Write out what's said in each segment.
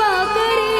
पकड़े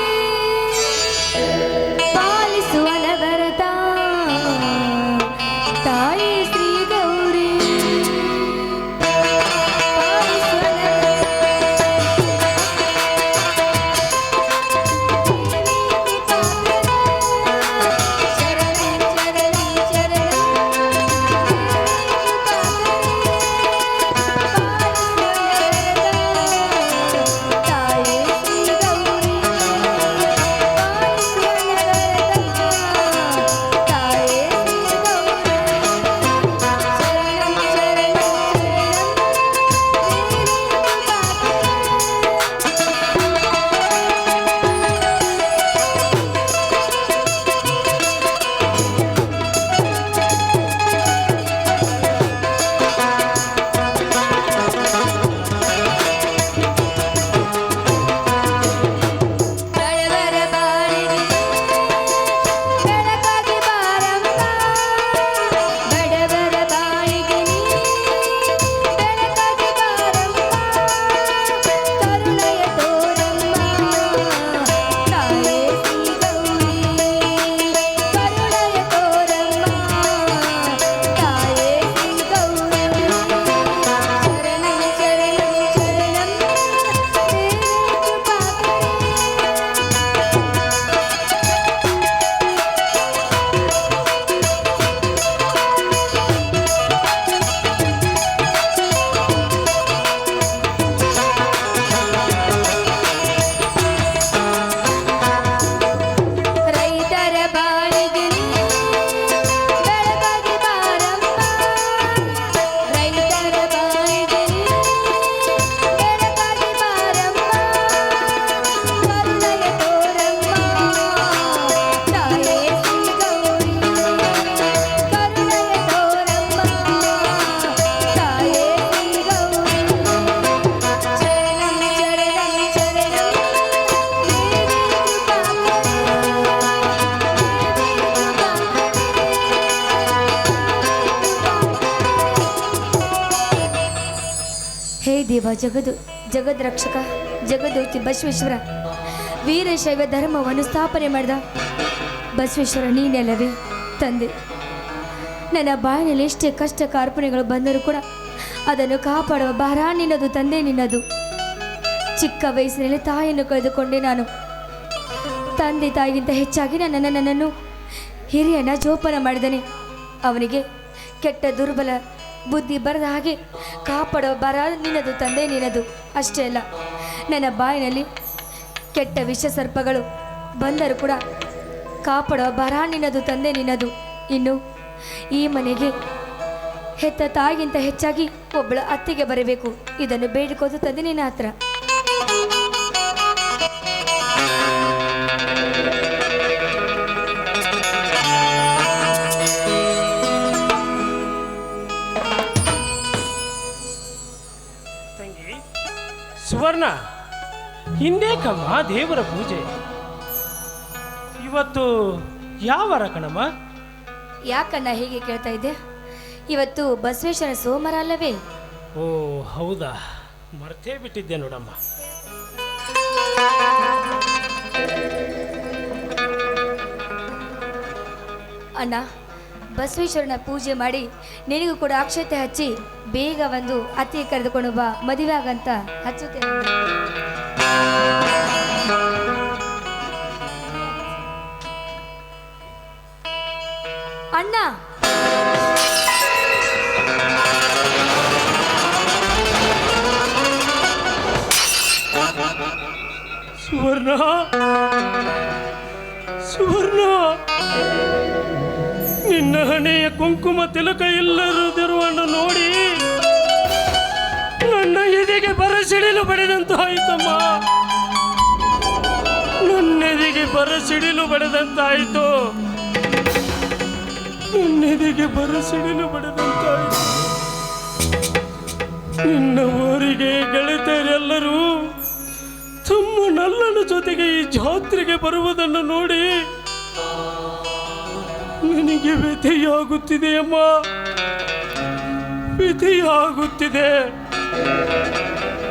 ಜಗದು ಜಗದ್ ರಕ್ಷಕ ಜಗದೋತಿ ಬಸವೇಶ್ವರ. ವೀರಶೈವ ಧರ್ಮವನ್ನು ಸ್ಥಾಪನೆ ಮಾಡಿದ ಬಸವೇಶ್ವರ ನೀನೆಲ್ಲವೇ ತಂದೆ. ನನ್ನ ಬಾಯಿನಲ್ಲಿ ಎಷ್ಟೇ ಕಷ್ಟ ಕಾರ್ಪಣೆಗಳು ಬಂದರೂ ಕೂಡ ಅದನ್ನು ಕಾಪಾಡುವ ಭಾರ ನಿನ್ನದು, ತಂದೆ ನಿನ್ನದು. ಚಿಕ್ಕ ವಯಸ್ಸಿನಲ್ಲಿ ತಾಯಿಯನ್ನು ಕಳೆದುಕೊಂಡೆ ನಾನು. ತಂದೆ ತಾಯಿಗಿಂತ ಹೆಚ್ಚಾಗಿ ನನ್ನ ನನ್ನನ್ನು ಹಿರಿಯನ ಜೋಪಾನ ಮಾಡಿದನೆ. ಅವನಿಗೆ ಕೆಟ್ಟ ದುರ್ಬಲ ಬುದ್ಧಿ ಬರದ ಹಾಗೆ ಕಾಪಾಡೋ ಬರ ನಿನ್ನದು, ತಂದೆ ನಿನ್ನದು. ಅಷ್ಟೇ ಅಲ್ಲ, ನನ್ನ ಬಾಯಿನಲ್ಲಿ ಕೆಟ್ಟ ವಿಷ ಸರ್ಪಗಳು ಬಂದರೂ ಕೂಡ ಕಾಪಾಡೋ ಬರ ನಿನ್ನದು, ತಂದೆ ನಿನ್ನದು. ಇನ್ನು ಈ ಮನೆಗೆ ಹೆತ್ತ ತಾಯಿಗಿಂತ ಹೆಚ್ಚಾಗಿ ಒಬ್ಬಳ ಅತ್ತಿಗೆ ಬರಬೇಕು. ಇದನ್ನು ಬೇಡಿಕೋದು ತಂದೆ ನಿನ್ನ ಹತ್ರ. ಹಿಂದೆ ಕಮ್ಮ ದೇವರ ಪೂಜೆ. ಇವತ್ತು ಯಾವ ಕಣಮ್ಮ? ಯಾಕಣ್ಣ ಹೀಗೆ ಕೇಳ್ತಾ ಇದ್ದೆ? ಇವತ್ತು ಬಸವೇಶ್ವರ ಸೋಮವಾರ ಅಲ್ಲವೇ? ಓ ಹೌದಾ? ಮರ್ತೇ ಬಿಟ್ಟಿದ್ದೆ ನೋಡಮ್ಮ. ಅಣ್ಣ ಬಸವೇಶ್ವರನ ಪೂಜೆ ಮಾಡಿ ನಿನಗೂ ಕೂಡ ಅಕ್ಷತೆ ಹಚ್ಚಿ ಬೇಗ ಒಂದು ಅತಿ ಕರೆದುಕೊಂಡು ಬಾ ಮದುವೆ ಆಗಂತ ಹಚ್ಚುತ್ತೇನೆ. ಅಣ್ಣ. ಸುವರ್ಣ. ಸುವರ್ಣ. ನಿನ್ನ ಹಣೆಯ ಕುಂಕುಮ ತಿಲಕ ಇಲ್ಲದಿರುವನ್ನು ನೋಡಿ. ನನ್ನ ಎದೆಗೆ ಬರಸಿಡಿಲು ಬಡಿದಂತು ಆಯಿತಮ್ಮ. ನನ್ನೆದೆಗೆ ಬರಸಿಡಿಲು ಬಡಿದಂತಾಯಿತು ನನ್ನೆದೆಗೆ ಬರಸಿಡಿಲು ಬಡಿದಂತಾಯಿತು ನಿನ್ನ ಊರಿಗೆ ಗೆಳತಿಯರೆಲ್ಲರೂ ತಮ್ಮ ನಲ್ಲನ ಜೊತೆಗೆ ಈ ಜಾತ್ರೆಗೆ ಬರುವುದನ್ನು ನೋಡಿ ನನಗೆ ವ್ಯಥೆಯಾಗುತ್ತಿದೆ ಅಮ್ಮ ವ್ಯಥೆಯಾಗುತ್ತಿದೆ.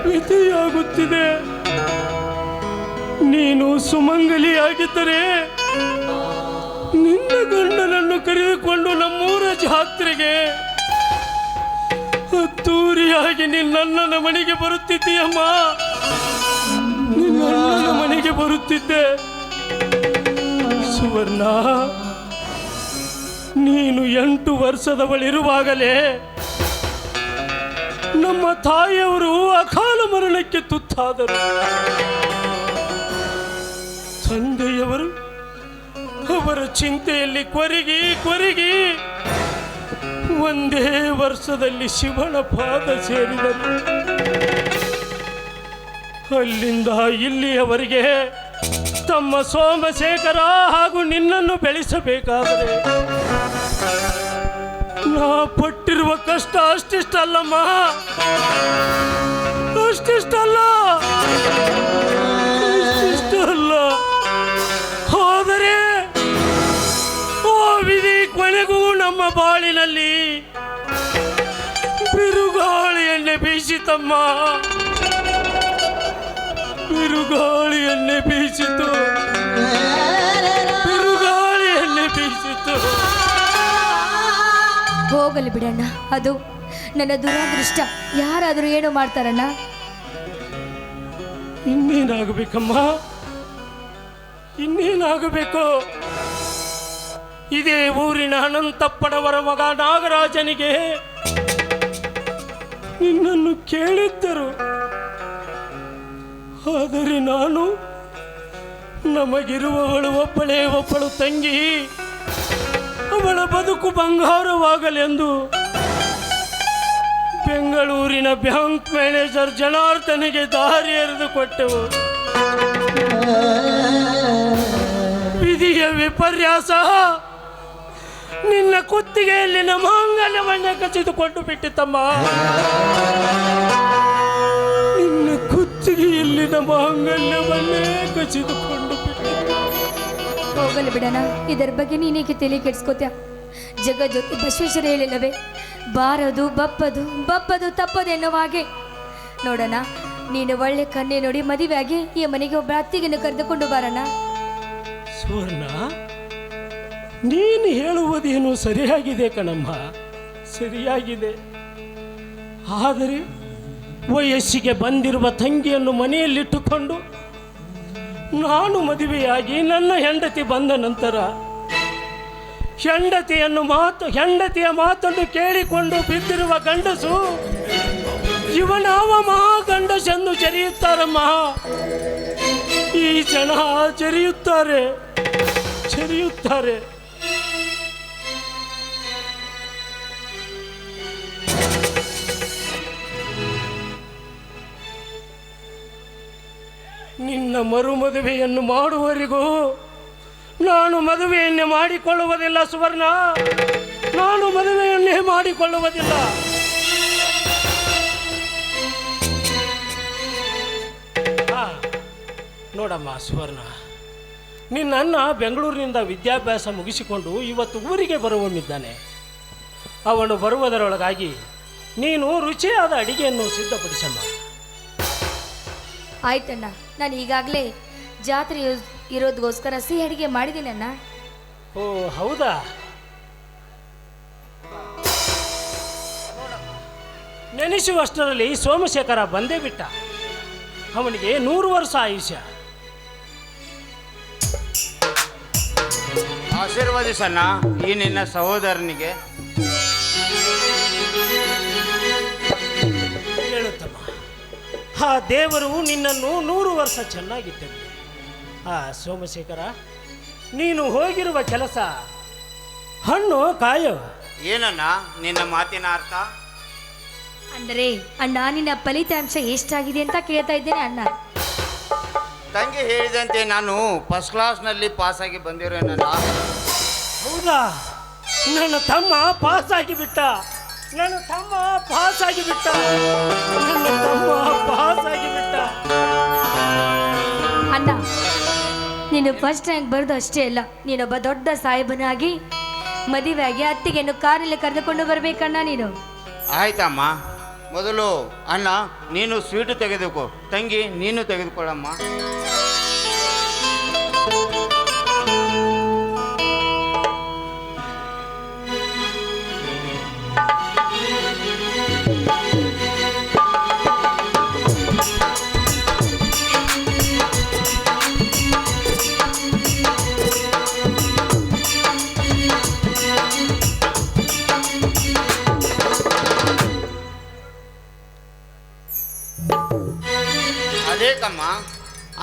ವ್ಯಥೆಯಾಗುತ್ತಿದೆ ನೀನು ಸುಮಂಗಲಿಯಾಗಿದ್ದರೆ ನಿನ್ನ ಗಂಡನನ್ನು ಕರೆದುಕೊಂಡು ನಮ್ಮೂರ ಜಾತ್ರೆಗೆ ಅದ್ದೂರಿಯಾಗಿ ನಿನ್ನಣ್ಣನ ಮನೆಗೆ ಬರುತ್ತಿದ್ದೀಯಮ್ಮ. ನಿನ್ನಣ್ಣನ ಮನೆಗೆ ಬರುತ್ತಿದ್ದೆ. ಸುವರ್ಣ, ನೀನು ಎಂಟು ವರ್ಷದವಳಿರುವಾಗಲೇ ನಮ್ಮ ತಾಯಿಯವರು ಅಕಾಲ ಮರಣಕ್ಕೆ ತುತ್ತಾದರು. ತಂದೆಯವರು ಅವರ ಚಿಂತೆಯಲ್ಲಿ ಕೊರಗಿ ಕೊರಗಿ ಒಂದೇ ವರ್ಷದಲ್ಲಿ ಶಿವನ ಪಾದ ಸೇರಿದರು. ಅಲ್ಲಿಂದ ಇಲ್ಲಿಯವರೆಗೆ ತಮ್ಮ ಸೋಮಶೇಖರ ಹಾಗೂ ನಿನ್ನನ್ನು ಬೆಳೆಸಬೇಕಾದರೆ ನಾ ಪಟ್ಟಿರುವ ಕಷ್ಟ ಅಷ್ಟಿಷ್ಟಲ್ಲಮ್ಮ. ಅಷ್ಟಿಷ್ಟಲ್ಲ. ಅಷ್ಟಿಷ್ಟಲ್ಲ. ಹೋದರೆ ಓ ಕೊನೆಗೂ ನಮ್ಮ ಬಾಳಿನಲ್ಲಿ ಬಿರುಗಾಳಿಯನ್ನೇ ಬೀಸಿತಮ್ಮ. ಬಿರುಗಾಳಿಯನ್ನೇ ಬೀಸಿತು. ಬಿರುಗಾಳಿಯನ್ನೇ ಬೀಸಿತು. ಹೋಗಲಿ ಬಿಡಣ್ಣ. ಅದು ನನ್ನ ದುರಾದೃಷ್ಟ. ಯಾರಾದರೂ ಏನು ಮಾಡ್ತಾರಣ್ಣ? ಇನ್ನೇನಾಗಬೇಕಮ್ಮ? ಇನ್ನೇನಾಗಬೇಕು? ಇದೇ ಊರಿನ ಅನಂತಪ್ಪನವರ ಮಗ ನಾಗರಾಜನಿಗೆ ನಿನ್ನನ್ನು ಕೇಳಿದ್ದರು. ಆದರೆ ನಾನು ನಮಗಿರುವವಳು ಒಬ್ಬಳೇ ಒಬ್ಬಳು ತಂಗಿ ಅವಳ ಬದುಕು ಬಂಗಾರವಾಗಲೆಂದು ಬೆಂಗಳೂರಿನ ಬ್ಯಾಂಕ್ ಮ್ಯಾನೇಜರ್ ಜನಾರ್ದನಿಗೆ ದಾರಿ ಎರೆದು ಕೊಟ್ಟೆವು. ವಿಧಿಯ ವಿಪರ್ಯಾಸ. ನಿನ್ನ ಕುತ್ತಿಗೆಯಲ್ಲಿನ ಮಾಂಗಲ್ಯವನ್ನೇ ಕಸಿದುಕೊಂಡು ಬಿಟ್ಟಿತಮ್ಮ ನಿನ್ನ ಕುತ್ತಿಗೆಯಲ್ಲಿನ ಮಾಂಗಲ್ಯವನ್ನೇ ಕಸಿದುಕೊಂಡು ಹೋಗಲಿ ಬಿಡೋಣ ಇದರ ಬಗ್ಗೆ ನೀನೇಕೆ ತಲೆ ಜಗ ಜೊತೆ ಬಸವೇಶ್ವರ ಹೇಳಿಲ್ಲವೇ? ಬಾರದು, ಬಪ್ಪದು ಬಪ್ಪದು, ತಪ್ಪದು ಎನ್ನುವ ಹಾಗೆ. ನೋಡೋಣ ನೀನು ಒಳ್ಳೆ ಕನ್ನೆ ನೋಡಿ ಮದುವೆಯಾಗಿ ಈ ಮನೆಗೆ ಒಬ್ಬ ಅತ್ತಿಗೆಯನ್ನು ಕರೆದುಕೊಂಡು ಬಾರಣ್ಣ. ಸುವರ್ಣ, ನೀನು ಹೇಳುವುದೇನು ಸರಿಯಾಗಿದೆ ಕಣಮ್ಮ? ಸರಿಯಾಗಿದೆ. ಆದರೆ ವಯಸ್ಸಿಗೆ ಬಂದಿರುವ ತಂಗಿಯನ್ನು ಮನೆಯಲ್ಲಿಟ್ಟುಕೊಂಡು ನಾನು ಮದುವೆಯಾಗಿ ನನ್ನ ಹೆಂಡತಿ ಬಂದ ನಂತರ ಹೆಂಡತಿಯನ್ನು ಮಾತು, ಹೆಂಡತಿಯ ಮಾತನ್ನು ಕೇಳಿಕೊಂಡು ಬಿದ್ದಿರುವ ಗಂಡಸು ಇವನಾವ ಮಹಾ ಗಂಡಸೆಂದು ಮಹಾ ಈ ಜನ ಜರಿಯುತ್ತಾರೆ ಜರಿಯುತ್ತಾರೆ. ನಿನ್ನ ಮರುಮದುವೆಯನ್ನು ಮಾಡುವವರೆಗೂ ನಾನು ಮದುವೆಯನ್ನೇ ಮಾಡಿಕೊಳ್ಳುವುದಿಲ್ಲ, ಸುವರ್ಣ. ನಾನು ಮದುವೆಯನ್ನೇ ಮಾಡಿಕೊಳ್ಳುವುದಿಲ್ಲ. ನೋಡಮ್ಮ, ಸುವರ್ಣ. ನಿನ್ನ ಅಣ್ಣ ಬೆಂಗಳೂರಿನಿಂದ ವಿದ್ಯಾಭ್ಯಾಸ ಮುಗಿಸಿಕೊಂಡು ಇವತ್ತು ಊರಿಗೆ ಬರುವನಿದ್ದಾನೆ ಅವನು ಬರುವುದರೊಳಗಾಗಿ ನೀನು ರುಚಿಯಾದ ಅಡಿಗೆಯನ್ನು ಸಿದ್ಧಪಡಿಸಮ್ಮ. ಆಯ್ತಣ್ಣ ನಾನು ಈಗಾಗಲೇ ಜಾತ್ರೆ ಇರೋದಕ್ಕೋಸ್ಕರ ಸಿಹಿ ಅಡುಗೆ ಮಾಡಿದ್ದೀನಣ್ಣ ಓ ಹೌದಾ? ನೆನೆಸುವಷ್ಟರಲ್ಲಿ ಸೋಮಶೇಖರ ಬಂದೇ ಬಿಟ್ಟ. ಅವನಿಗೆ ನೂರು ವರ್ಷ ಆಯುಷ್ಯ. ಆಶೀರ್ವಾದಿಸಣ್ಣ ಈ ನಿನ್ನ ಸಹೋದರನಿಗೆ. ಹೇಳುತ್ತಮ್ಮ ಆ ದೇವರು ನಿನ್ನನ್ನು ನೂರು ವರ್ಷ ಚೆನ್ನಾಗಿಟ್ಟರು ಆ ಸೋಮಶೇಖರ ನೀನು ಹೋಗಿರುವ ಕೆಲಸ ಹಣ್ಣು ಕಾಯೋ. ಏನಣ್ಣ ನಿನ್ನ ಮಾತಿನ ಅರ್ಥ? ಅಂದ್ರೆ ಅಣ್ಣ ನಿನ್ನ ಫಲಿತಾಂಶ ಎಷ್ಟಾಗಿದೆ ಅಂತ ಕೇಳ್ತಾ ಇದ್ದೇನೆ ಅಣ್ಣ. ತಂಗಿ ಹೇಳಿದಂತೆ ನಾನು ಫಸ್ಟ್ ಕ್ಲಾಸ್ನಲ್ಲಿ ಪಾಸಾಗಿ ಬಂದಿರೋನಣ್ಣ. ಹೌದಾ? ನನ್ನ ತಮ್ಮ ಪಾಸ್ ಆಗಿ ಬಿಟ್ಟ ನನ್ನ ತಮ್ಮ ಪಾಸ್ ಆಗಿ ಬಿಟ್ಟ ನನ್ನ ತಮ್ಮ ಅಣ್ಣ ನೀನು ಫಸ್ಟ್ ರ್ಯಾಂಕ್ ಬರೋದು ಅಷ್ಟೇ ಅಲ್ಲ, ನೀನೊಬ್ಬ ದೊಡ್ಡ ಸಾಹೇಬನಾಗಿ ಮದುವೆಯಾಗಿ ಅತ್ತಿಗೆಯನ್ನು ಕಾರಲ್ಲಿ ಕರೆದುಕೊಂಡು ಬರಬೇಕಣ್ಣ ನೀನು. ಆಯ್ತಮ್ಮ, ಮೊದಲು ಅಣ್ಣ, ನೀನು ಸ್ವೀಟ್ ತೆಗೆದುಕೋ, ತಂಗಿ, ನೀನು ತೆಗೆದುಕೊಳ್ಳಮ್ಮ.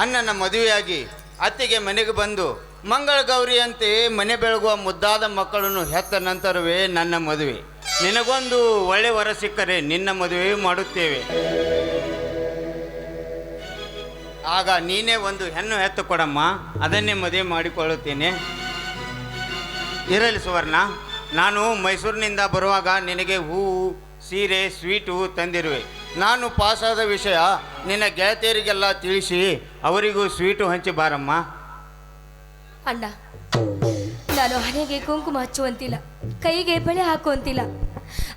ಅಣ್ಣನ ಮದುವೆಯಾಗಿ ಅತ್ತಿಗೆ ಮನೆಗೆ ಬಂದು, ಮಂಗಳ ಗೌರಿಯಂತೆ ಮನೆ ಬೆಳಗುವ ಮುದ್ದಾದ ಮಕ್ಕಳನ್ನು ಹೆತ್ತ ನಂತರವೇ ನನ್ನ ಮದುವೆ. ನಿನಗೊಂದು ಒಳ್ಳೆ ವರ ಸಿಕ್ಕರೆ ನಿನ್ನ ಮದುವೆ ಮಾಡುತ್ತೇವೆ. ಆಗ ನೀನೇ ಒಂದು ಹೆಣ್ಣು ಹೆತ್ತು ಕೊಡಮ್ಮ, ಅದನ್ನೇ ಮದುವೆ ಮಾಡಿಕೊಳ್ಳುತ್ತೇನೆ. ಇರಲಿ ಸುವರ್ಣ, ನಾನು ಮೈಸೂರಿನಿಂದ ಬರುವಾಗ ನಿನಗೆ ಹೂವು, ಸೀರೆ, ಸ್ವೀಟು ತಂದಿರುವೆ. ನಾನು ಪಾಸಾದ ವಿಷಯ ನಿನ್ನ ಗೆಳತಿಯರಿಗೆಲ್ಲ ತಿಳಿಸಿ ಅವರಿಗೂ ಸ್ವೀಟು ಹಂಚಿ ಬಾರಮ್ಮ. ಅಣ್ಣ ನಾನು ಹಣೆಗೆ ಕುಂಕುಮ ಹಚ್ಚುವಂತಿಲ್ಲ ಕೈಗೆ ಬಳೆ ಹಾಕುವಂತಿಲ್ಲ.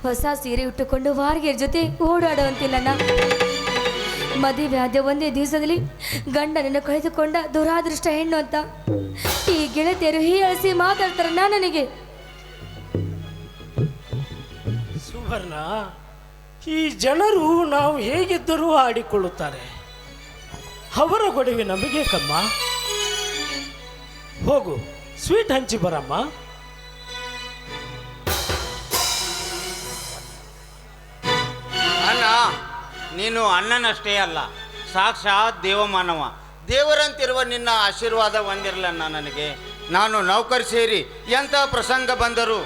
ಹೊಸ ಸೀರೆ ಉಟ್ಟುಕೊಂಡು ವಾರ್ಗೆರ್ ಜೊತೆ ಓಡಾಡುವಂತಿಲ್ಲಣ್ಣ ಮದುವೆ ಆದ ಒಂದೇ ದಿವಸದಲ್ಲಿ ಗಂಡನನ್ನು ಕಳೆದುಕೊಂಡ ದುರಾದೃಷ್ಟ ಹೆಣ್ಣು ಅಂತ. ಈ ಗೆಳತಿಯರು ಹೀಯಾಳಿಸಿ ಮಾತಾಡ್ತಾರಣ್ಣ ನನಗೆ. ಸುವರ್ಣ ಈ ಜನರು ನಾವು ಹೇಗಿದ್ದರೂ ಆಡಿಕೊಳ್ಳುತ್ತಾರೆ. ಅವರ ಗೊಡವೆ ನಮಗೆ ಕಮ್ಮ. ಹೋಗು, ಸ್ವೀಟ್ ಹಂಚಿ ಬರಮ್ಮ. ಅಣ್ಣ, ನೀನು ಅಣ್ಣನಷ್ಟೇ ಅಲ್ಲ, ಸಾಕ್ಷಾತ್ ದೇವಮಾನವ. ದೇವರಂತಿರುವ ನಿನ್ನ ಆಶೀರ್ವಾದ ಹೊಂದಿರಲಣ್ಣ ನನಗೆ. ನಾನು ನೌಕರ್ ಸೇರಿ ಎಂಥ ಪ್ರಸಂಗ ಬಂದರು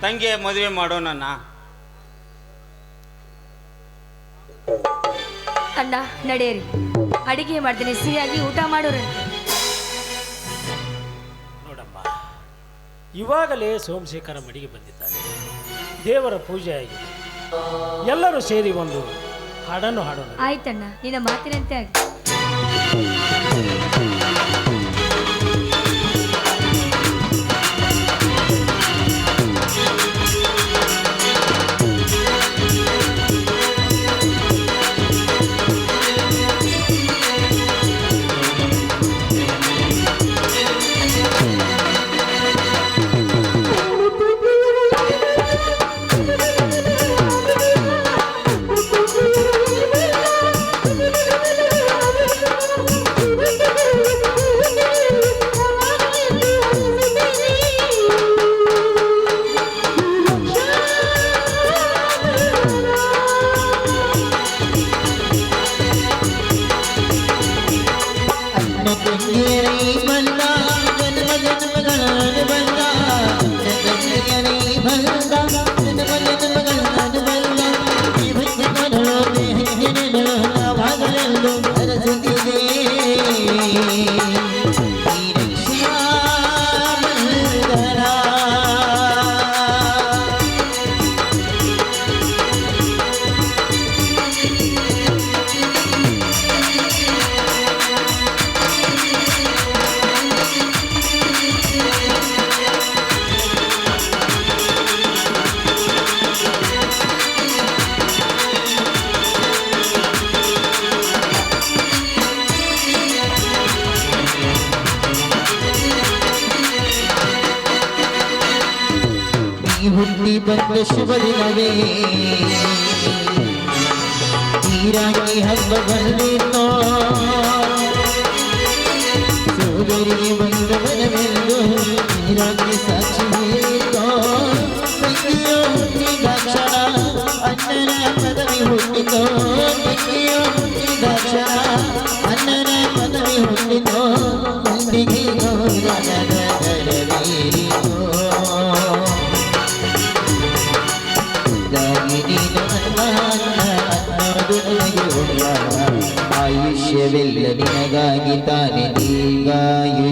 ತಂಗಿಯ ಮದುವೆ ಮಾಡೋಣಣ್ಣ. ಅಣ್ಣ ನಡೆಯರಿ. ಅಡಿಗೆ ಮಾಡ್ತೀನಿ. ಸಿಹಿಯಾಗಿ ಊಟ ಮಾಡೋರು. ನೋಡಮ್ಮ ಇವಾಗಲೇ ಸೋಮಶೇಖರ ಮಡಿಗೆ ಬಂದಿದ್ದಾರೆ. ದೇವರ ಪೂಜೆ ಆಗಿದೆ. ಎಲ್ಲರೂ ಸೇರಿ ಒಂದು ಹಾಡನ್ನು ಹಾಡೋಣ. ಆಯ್ತಣ್ಣ ನಿನ್ನ ಮಾತಿನಂತೆ ಆಗಿ. ಹುಟ್ಟಿ ಬಂದ ಶುಭ ದಿನವೇ ಈ ಹಬ್ಬ ಬಂದಿತ್ತೋ. ಸೋದರಿಗೆ ಬಂದ ಬರವೆಂದು ಈ ಸಾಕ್ಷಿ ಹೇಳಿತೋ ತಂಗಿಯೋ ಹುಟ್ಟಿದ ಕ್ಷಣ ಅಣ್ಣನ ಪದವಿ ಹುಟ್ಟಿತೋ. ತಂಗಿಯೋ ಹುಟ್ಟಿದ ಕ್ಷಣ ಅಣ್ಣನ ಪದವಿ ಹುಟ್ಟಿತೋ. ಮುಂದಿಗೆ ಗೌರವದ ದರವೇರಿತೋ ಆಯುಷ್ಯವೆಲ್ಲ ನಿನಗಾಗಿ ತಾನೆ ದೀರ್ಘಾಯುಷ್ಮಾನ್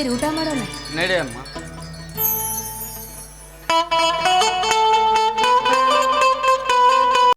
ನಡೆಯೋಣ ಎಲ್ಲ ಸೇರಿ ಊಟ ಮಾಡೋಣ ನಡೆಯಮ್ಮ